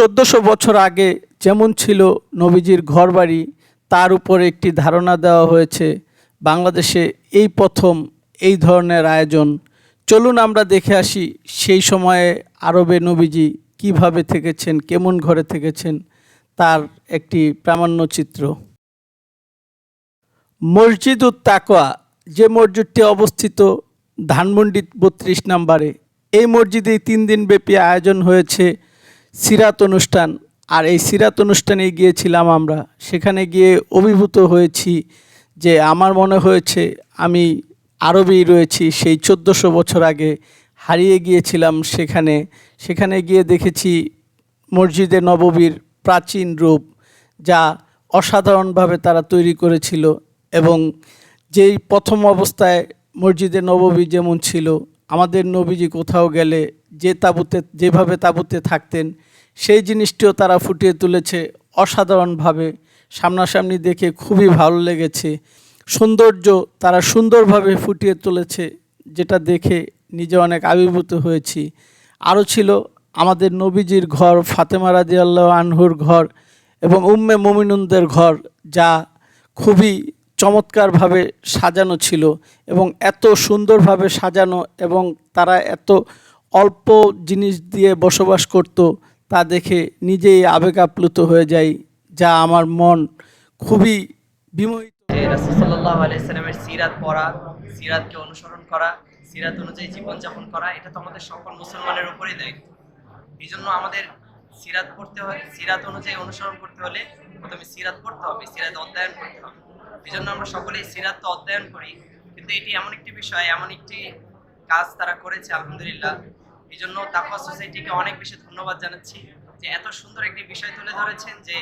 চোদ্দোশো বছর আগে যেমন ছিল নবীজির ঘরবাড়ি, তার উপর একটি ধারণা দেওয়া হয়েছে, বাংলাদেশে এই প্রথম এই ধরনের আয়োজন। চলুন আমরা দেখে আসি সেই সময়ে আরবে নবীজি কীভাবে থেকেছেন, কেমন ঘরে থেকেছেন, তার একটি প্রামাণ্য চিত্র। মসজিদ তাকোয়া যে মসজিদটি অবস্থিত ধানমন্ডি বত্রিশ নাম্বারে, এই মসজিদে তিন দিন ব্যাপী আয়োজন হয়েছে সিরাত অনুষ্ঠান। আর এই সিরাত অনুষ্ঠানে গিয়েছিলাম আমরা। সেখানে গিয়ে অভিভূত হয়েছি যে আমার মনে হয়েছে আমি আরবেই রয়েছি, সেই চোদ্দোশো বছর আগে হারিয়ে গিয়েছিলাম সেখানে। সেখানে গিয়ে দেখেছি মসজিদে নববীর প্রাচীন রূপ যা অসাধারণভাবে তারা তৈরি করেছিল এবং যেই প্রথম অবস্থায় মসজিদে নববী যেমন ছিল, আমাদের নবীজি কোথাও গেলে যে তাঁবুতে, যেভাবে তাঁবুতে থাকতেন সেই জিনিসটিও তারা ফুটিয়ে তুলেছে অসাধারণভাবে। সামনাসামনি দেখে খুবই ভালো লেগেছে। সৌন্দর্য তারা সুন্দরভাবে ফুটিয়ে তুলেছে, যেটা দেখে নিজে অনেক আবির্ভূত হয়েছি। আরও ছিল আমাদের নবীজির ঘর, ফাতেমা রাজি আল্লাহ আনহুর ঘর এবং উম্মে মমিনুনদের ঘর, যা খুবই চমৎকারভাবে সাজানো ছিল এবং এত সুন্দরভাবে সাজানো এবং তারা এত অল্প জিনিস দিয়ে বসবাস করত। তা দেখে নিজেই আবেগ আপ্লুত হয়ে যাই, যা আমার মন খুবই বিমোহিত। রাসুসাল্লাহ সিরাত পড়া, সিরাতকে অনুসরণ করা, সিরাত অনুযায়ী জীবনযাপন করা, এটা তো আমাদের সকল মুসলমানের উপরেই দায়িত্ব। এই জন্য আমাদের সিরাত পড়তে হয় সিরাত অনুযায়ী অনুসরণ করতে হলে প্রথমে সিরাত পড়তে হবে, সিরাত অধ্যয়ন করতে হবে। এই জন্য আমরা সকলেই সিরাত তো অধ্যয়ন করি, কিন্তু এটি এমন একটি বিষয়, এমন একটি কাজ তারা করেছে, আলহামদুলিল্লাহ। এই জন্য তাকওয়া সোসাইটিকে অনেক বেশি ধন্যবাদ জানাচ্ছি যে এত সুন্দর একটি বিষয় তুলে ধরেছেন যে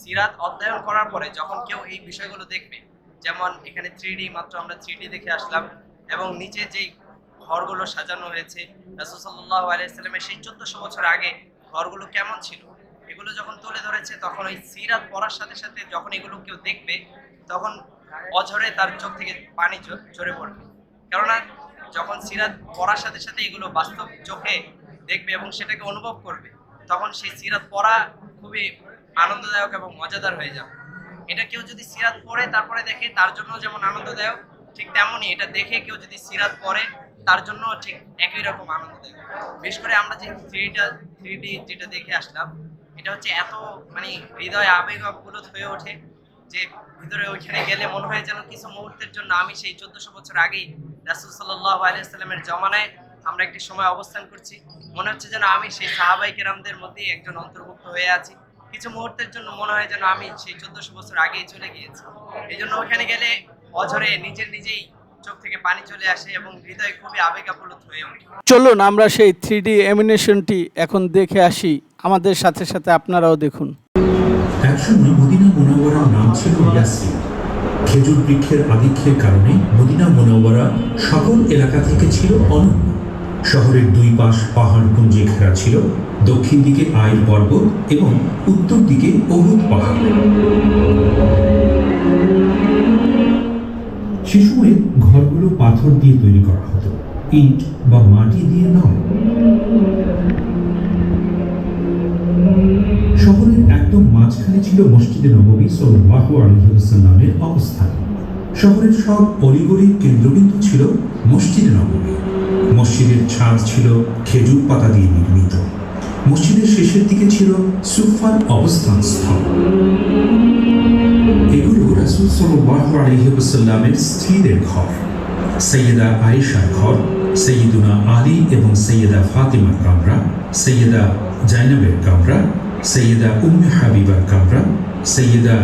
সিরাত অধ্যয়ন করার পরে যখন কেউ এই বিষয়গুলো দেখবে, যেমন এখানে থ্রি মাত্র আমরা থ্রি দেখে আসলাম, এবং নিচে যেই ঘরগুলো সাজানো হয়েছে রাসুসাল্লাহ আলাইসাল্লামের সেই চোদ্দশো বছর আগে ঘরগুলো কেমন ছিল, এগুলো যখন তুলে ধরেছে, তখন ওই সিরাত পড়ার সাথে সাথে যখন এগুলো কেউ দেখবে, তখন অঝরে তার চোখ থেকে পানি ঝরে পড়বে। কেননা যখন সিরাত পড়ার সাথে সাথে এগুলো বাস্তব চোখে দেখবে এবং সেটাকে অনুভব করবে, তখন সেই সিরাত পড়া খুবই আনন্দদায়ক এবং মজাদার হয়ে যাবে। এটা কেউ যদি সিরাত পড়ে, তারপরে দেখে তার জন্য যেমন আনন্দদায়ক, ঠিক তেমনই এটা দেখে কেউ যদি সিরাত পড়ে, তার জন্য ঠিক একই রকম আনন্দদায়ক। বিশেষ করে আমরা যে থ্রিটা থ্রি ডি যেটা দেখে আসলাম, এটা হচ্ছে এত মানে হৃদয় আবেগ আপ্লুত হয়ে ওঠে যে ভিতরে ওইখানে গেলে মনে হয় যেন কিছু মুহূর্তের জন্য আমি সেই চোদ্দশো বছর আগেই রাসুল সাল্লাহ আলিয়াল্লামের জমানায় আমরা একটি সময় অবস্থান করছি। মনে হচ্ছে যেন আমি সেই সাহাবাই কেরামদের মধ্যেই একজন অন্তর্ভুক্ত হয়ে আছি। কিছু মুহূর্তের জন্য মনে হয় যেন আমি সেই চোদ্দশো বছর আগেই চলে গিয়েছি। এই জন্য ওখানে গেলে অঝরে নিজের নিজেই চোখ থেকে পানি চলে আসে এবং হৃদয় খুবই আবেগ আপ্লুত হয়ে ওঠে। চলুন আমরা সেই থ্রি ডি অ্যামিনেশনটি এখন দেখে আসি। আমাদের সাথে সাথে আপনারাও দেখুন। একসময় মদিনা মোনাওয়ারার নাম ছিল ইয়াসরিন খেজুর বৃক্ষের আধিক্যের কারণে মদিনা মোনাওয়ারা সকল এলাকা থেকে ছিল অনন্য। শহরের দুই পাশ পাহাড় কুঞ্জে ঘেরা ছিল, দক্ষিণ দিকে আইল পর্বত এবং উত্তর দিকে অহুদ পাহাড়। সে সময় ঘরগুলো পাথর দিয়ে তৈরি করা হতো, ইট বা মাটি দিয়ে নয়। শহরের একদম মাঝখানে ছিল মসজিদে আলাইহি ওয়াসাল্লামের অবস্থান শহরের সব অলিগলির কেন্দ্রবিন্দু ছিল মসজিদ নববী মসজিদের ছাদ ছিল খেজুর পাতা দিয়ে নির্মিত। মসজিদের শেষের দিকে ছিল সুফার অবস্থান স্থল এগুলো রাসূল ওয়াসাল্লামের স্ত্রীদের ঘর। সৈয়দা আয়েশার ঘর সৈয়দুনা আলী এবং সৈয়দা ফাতিমার কামরা সৈয়দা জাইনাবের কামরা সৈয়দা উম্মে হাবিবার কামরা সৈয়দা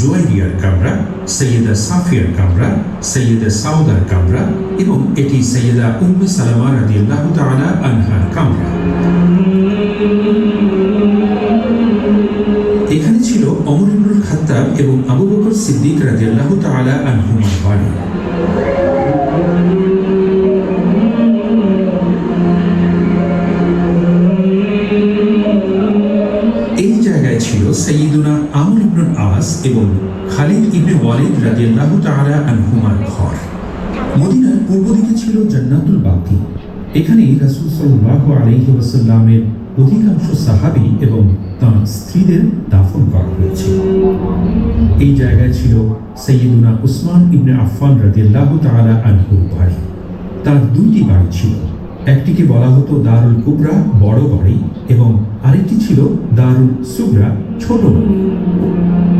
জুয়াইরিয়ার কামরা সৈয়দা সাফিয়ার কামরা সৈয়দা সাউদার কামরা এবং এটি সৈয়দা উম্মে সালামা রাদিয়াল্লাহু তাআলা আনহার কামরা এখানে ছিল অমর ইবনুল খাত্তাব এবং আবু বকর সিদ্দিক রাদিয়াল্লাহু তাআলা আনহুমার বাড়ি। এবং খালিদ ইবনে ওয়ালিদ রাদিয়াল্লাহু তাআলা আনহুমার ঘর। মদিনার পূর্ব দিকে ছিল জান্নাতুল বাকি এখানে রাসূল সাল্লাল্লাহু আলাইহি ওয়াসাল্লামের অধিকাংশ সাহাবী এবং তার স্ত্রীদের দাফন করা হয়েছিল এই জায়গায় ছিল সৈয়দুনা উসমান ইবনে আফফান রাদিয়াল্লাহু তাআলা আনহুর বাড়ি। তার দুইটি বাড়ি ছিল। একটিকে বলা হতো দারুল কুবরা, বড় বাড়ি, এবং আরেকটি ছিল দারুল সুগরা ছোট বাড়ি।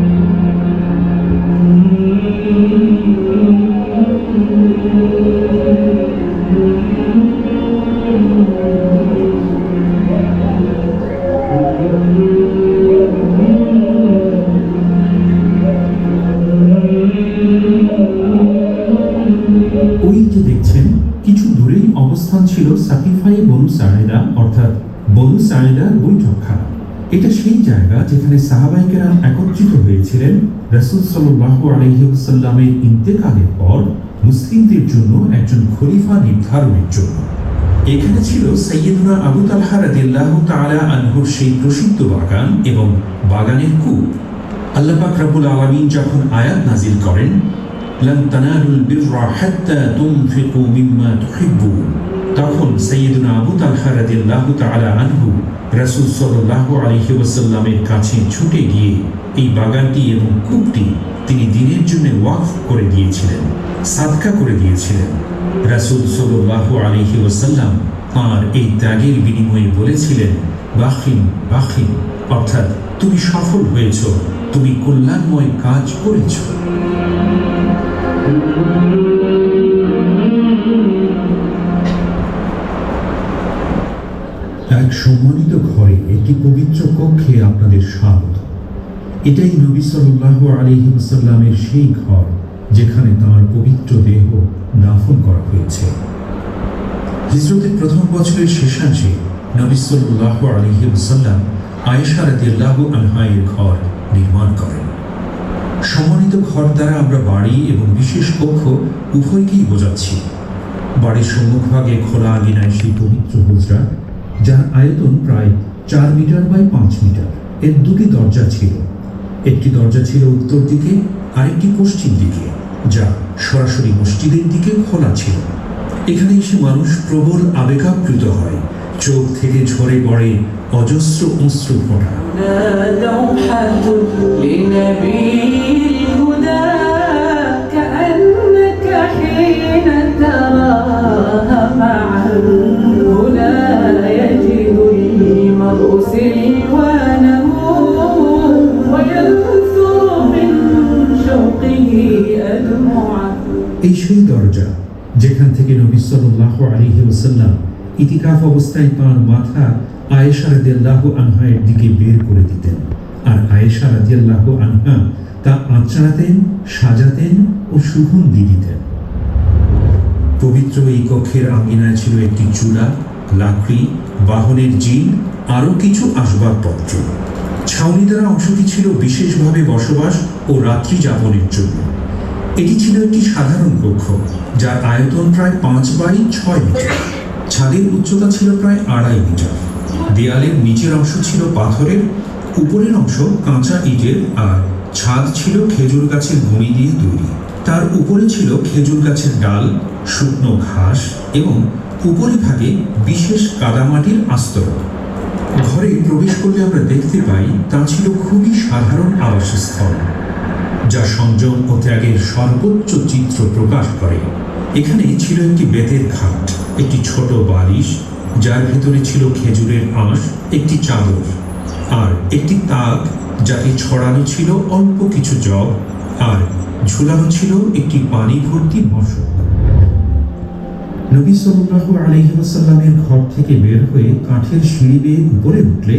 কিছু দূরেই অবস্থান ছিল সাকিফাই বনু সাইদা অর্থাৎ বনু সাইদার বৈঠকখানা এটা সেই জায়গা যেখানে সাহাবাইকেরাম একত্রিত হয়েছিলেন রাসূল সাল্লাল্লাহু আলাইহি ওয়াসাল্লামের ইন্তেকালের পর মুসলিমদের জন্য একজন খলিফা নির্ধারণের জন্য। এখানে ছিল সৈয়দুনা আবু তালহা রাদিল্লাহ তালা আনহুর সেই প্রসিদ্ধ বাগান এবং বাগানের কূপ। আল্লাপাক রাবুল আলমিন যখন আয়াত নাজিল করেন লন তানারুল বিররা হাত্তা তুমফিকু মিম্মা তুহিব্বুন। তখন সৈয়দুনা আবু তালহা রাদিল্লাহ তালা আনহু রাসুল সাল্লাহ আলহি ওয়াসাল্লামের কাছে ছুটে গিয়ে এই বাগানটি এবং কূপটি তিনি দিনের জন্য ওয়াফ করে দিয়েছিলেন। সাদকা করে দিয়েছিলেন। রাসূল সাল্লাল্লাহু আলাইহি ওয়াসাল্লাম তাঁর এই ত্যাগের বিনিময়ে বলেছিলেন বাখিন বাখিন অর্থাৎ তুমি সফল হয়েছ, তুমি কল্যাণময় কাজ করেছ। এক সম্মানিত ঘরে একটি পবিত্র কক্ষে আপনাদের স্বাগত। এটাই নবী সাল্লাল্লাহু আলাইহি ওয়াসাল্লামের সেই ঘর। যেখানে তাঁর পবিত্র দেহ দাফন করা হয়েছে। হিজরতের প্রথম বছরের শেষাংশে নবী সাল্লাল্লাহু আলাইহি ওয়াসাল্লাম আয়েশা রাদিয়াল্লাহু আনহায়ের ঘর নির্মাণ করেন। সম্মানিত ঘর দ্বারা আমরা বাড়ি এবং বিশেষ কক্ষ উভয়কেই বোঝাচ্ছি। বাড়ির সম্মুখভাগে খোলা আঙিনায় সেই পবিত্র হুজরা যার আয়তন প্রায় চার মিটার বাই পাঁচ মিটার। এর দুটি দরজা ছিল। একটি দরজা ছিল উত্তর দিকে, আরেকটি পশ্চিম দিকে। যা সরাসরি মসজিদের দিকে খোলা ছিল এখানে এসে মানুষ প্রবল আবেগাপ্লুত হয় চোখ থেকে ঝরে পড়ে অজস্র অশ্রু ফোঁটা دوحة لنبي الهدى كأنك حين تراها সাল্লাল্লাহু আলাইহি ওয়াসাল্লাম ইতিকাফ অবস্থায় তাঁর মাথা আয়েশা রাদিয়াল্লাহু আনহায়ের দিকে বের করে দিতেন। আর আয়েশা রাদিয়াল্লাহু আনহা তা আঁচড়াতেন, সাজাতেন ও সুগন্ধি দিতেন। পবিত্র এই কক্ষের আঙ্গিনায় ছিল একটি চূড়া, লাকড়ি, বাহনের জিন, আরও কিছু আসবাবপত্র। ছাউনি দ্বারা অংশটি ছিল বিশেষভাবে বসবাস ও রাত্রি যাপনের জন্য। এটি ছিল একটি সাধারণ কক্ষ, যার আয়তন প্রায় পাঁচ বাই ছয় মিটার। ছাদের উচ্চতা ছিল প্রায় আড়াই মিটার। দেয়ালের নিচের অংশ ছিল পাথরের, উপরের অংশ কাঁচা ইটের, আর ছাদ ছিল খেজুর গাছের ভূমি দিয়ে তৈরি। তার উপরে ছিল খেজুর গাছের ডাল, শুকনো ঘাস এবং উপরে উপরিভাগে বিশেষ কাদামাটির আস্তরণ। ঘরে প্রবেশ করলে আমরা দেখতে পাই, তা ছিল খুবই সাধারণ আবাসস্থল। যা সংযম ও ত্যাগের সর্বোচ্চ চিত্র প্রকাশ করে। এখানে ছিল একটি বেতের খাট একটি ছোট বালিশ, যার ভেতরে ছিল খেজুরের আঁশ, একটি চাদর, আর একটি তাক যাকে ছড়ানো ছিল অল্প কিছু জব, আর ঝুলানো ছিল একটি পানি ভর্তি মশক। নবী সাল্লাল্লাহু আলাইহি ওয়াসাল্লামের ঘর থেকে বের হয়ে কাঠের সিঁড়ি বেয়ে উপরে উঠলে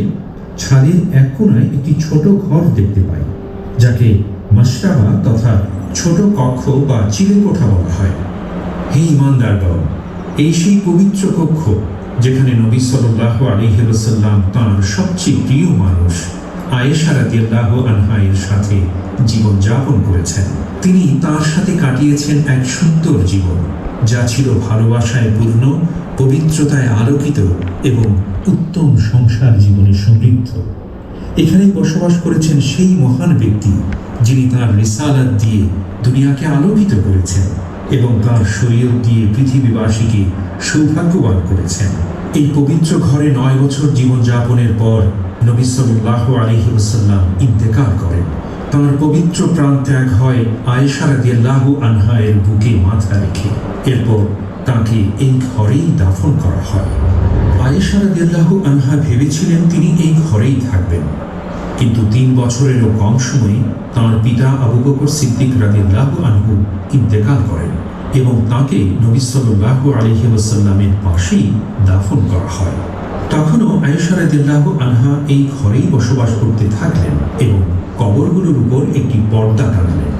ছাদের এক কোণায় একটি ছোট ঘর দেখতে পাই, যাকে মাসরাবা তথা ছোট কক্ষ বা চিলে কোঠা বলা হয়। হে ইমানদারগণ এই সেই পবিত্র কক্ষ যেখানে নবী সাল্লাল্লাহু আলাইহি ওয়াসাল্লাম তাঁর সবচেয়ে প্রিয় মানুষ আয়েশা রাদিয়াল্লাহু আনহায়ের সাথে জীবন যাপন করেছেন। তিনি তার সাথে কাটিয়েছেন এক সুন্দর জীবন, যা ছিল ভালোবাসায় পূর্ণ, পবিত্রতায় আলোকিত এবং উত্তম সংসার জীবনে সমৃদ্ধ। এখানে বসবাস করেছেন সেই মহান ব্যক্তি যিনি তার রিসালাত দিয়ে দুনিয়াকে আলোকিত করেছেন এবং তার শরীয়ত দিয়ে পৃথিবীবাসীকে সৌভাগ্যবান করেছেন। এই পবিত্র ঘরে নয় বছর জীবনযাপনের পর নবী সাল্লাহ আলহি ওসাল্লাম ইন্তেকাল করেন। তার পবিত্র প্রাণ ত্যাগ হয় আয়েশা রাদিয়াল্লাহু আনহা এর বুকে মাথা রেখে। এরপর তাকে এই ঘরেই দাফন করা হয়। আয়েশা রাদিয়াল্লাহু আনহা ভেবেছিলেন তিনি এই ঘরেই থাকবেন। কিন্তু তিন বছরেরও কম সময়ে তাঁর পিতা আবু বকর সিদ্দিক রাদিয়াল্লাহু আনহু ইন্তেকাল করেন এবং তাকে নবী সাল্লাল্লাহু আলাইহি ওয়াসাল্লামের পাশেই দাফন করা হয়। তখনও আয়েশা রাদিয়াল্লাহু আনহা এই ঘরেই বসবাস করতে থাকলেন এবং কবরগুলোর উপর একটি পর্দা টানালেন।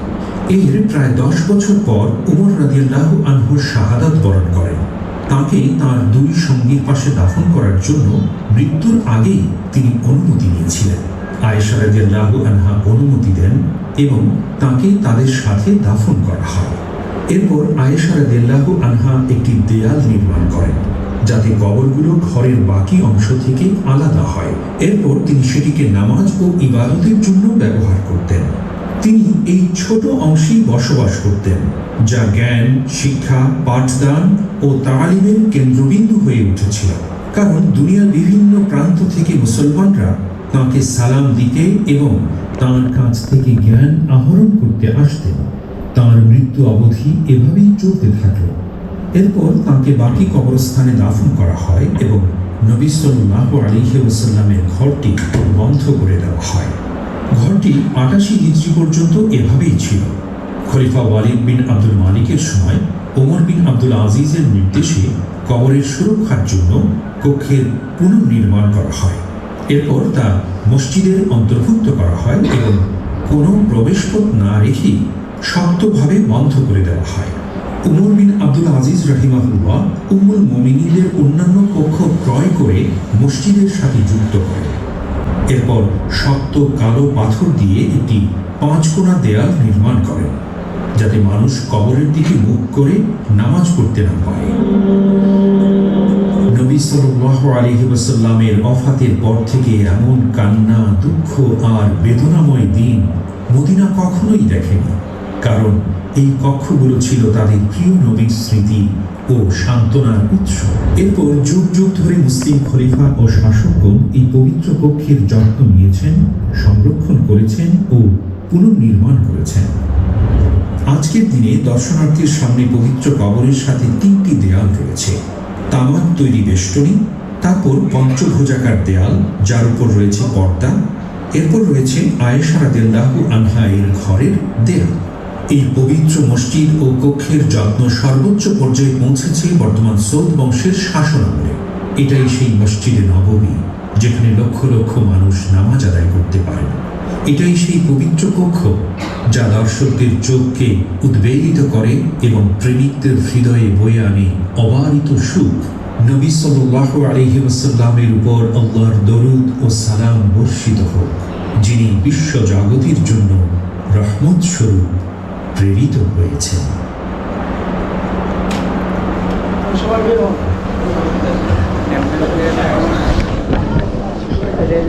এর প্রায় দশ বছর পর উমর রাদিল্লাহ আনহুর শাহাদাত বরণ করেন। তাকে তার দুই সঙ্গীর পাশে দাফন করার জন্য মৃত্যুর আগেই তিনি অনুমতি নিয়েছিলেন। আয়েশা রাদিয়াল্লাহু আনহা অনুমতি দেন এবং তাকে তাদের সাথে দাফন করা হয়। এরপর আয়েশা রাদিয়াল্লাহু আনহা একটি দেয়াল নির্মাণ করেন, যাতে কবরগুলো ঘরের বাকি অংশ থেকে আলাদা হয়। এরপর তিনি সেটিকে নামাজ ও ইবাদতের জন্য ব্যবহার করতেন। তিনি এই ছোট অংশেই বসবাস করতেন, যা জ্ঞান, শিক্ষা, পাঠদান ও তালিমের কেন্দ্রবিন্দু হয়ে উঠেছিল। কারণ দুনিয়ার বিভিন্ন প্রান্ত থেকে মুসলমানরা তাঁকে সালাম দিতে এবং তাঁর কাছ থেকে জ্ঞান আহরণ করতে আসতেন তাঁর মৃত্যু অবধি এভাবেই চলতে থাকল। এরপর তাঁকে বাকি কবরস্থানে দাফন করা হয় এবং নবী সাল্লাহ আলিহি ওসাল্লামের ঘরটি বন্ধ করে দেওয়া হয়। ঘরটি আটাশি হিজড়ি পর্যন্ত এভাবেই ছিল। খলিফা ওয়ালিদ বিন আব্দুল মালিকের সময় ওমর বিন আব্দুল আজিজের নির্দেশে কবরের সুরক্ষার জন্য কক্ষের পুনর্নির্মাণ করা হয়। এরপর তা মসজিদের অন্তর্ভুক্ত করা হয় এবং কোনো প্রবেশপথ না রেখেই শক্তভাবে বন্ধ করে দেওয়া হয়। উমর বিন আব্দুল আজিজ রাহিমাহুল্লাহ উম্মুল মোমিনীদের অন্যান্য কক্ষ ক্রয় করে মসজিদের সাথে যুক্ত করেন। এরপর শক্ত কালো পাথর দিয়ে একটি পাঁচকোনা দেয়াল নির্মাণ করেন। যাতে মানুষ কবরের দিকে মুখ করে নামাজ পড়তে না পারে। নবী সাল্লাহ আলহি ওয়াসাল্লামের অফাতের পর থেকে এমন কান্না, দুঃখ আর বেদনাময় দিন মদিনা কখনোই দেখেনি। কারণ এই কক্ষগুলো ছিল তাদের প্রিয় নবীর স্মৃতি ও সান্ত্বনার উৎস। এরপর যুগ যুগ ধরে মুসলিম খলিফা ও শাসকগণ এই পবিত্র কক্ষের যত্ন নিয়েছেন, সংরক্ষণ করেছেন ও পুনর্নির্মাণ করেছেন। আজকের দিনে দর্শনার্থীর সামনে পবিত্র কবরের সাথে তিনটি দেয়াল রয়েছে। তামার তৈরি বেষ্টনী, তারপর পঞ্চভোজাকার দেয়াল, যার উপর রয়েছে পর্দা, এরপর রয়েছে আয়েশা রাদিয়াল্লাহু আনহা এর ঘরের দেয়াল। এই পবিত্র মসজিদ ও কক্ষের যত্ন সর্বোচ্চ পর্যায়ে পৌঁছেছে বর্তমান সৌদ বংশের শাসন আমলে এটাই সেই মসজিদে নবমী, যেখানে লক্ষ লক্ষ মানুষ নামাজ আদায় করতে পারেন। এটাই সেই পবিত্র কক্ষ যা দর্শকদের চোখকে উদ্বেলিত করে এবং প্রেমিকদের হৃদয়ে বয়ে আনে অবারিত সুখ। নবী সাল্লাহ আলহি ওসাল্লামের উপর আল্লাহর দরুদ ও সালাম বর্ষিত হোক, যিনি বিশ্ব জগতির জন্য রহমত স্বরূপ প্রেরিত হয়েছেন।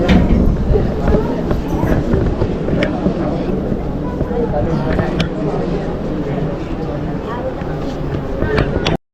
হন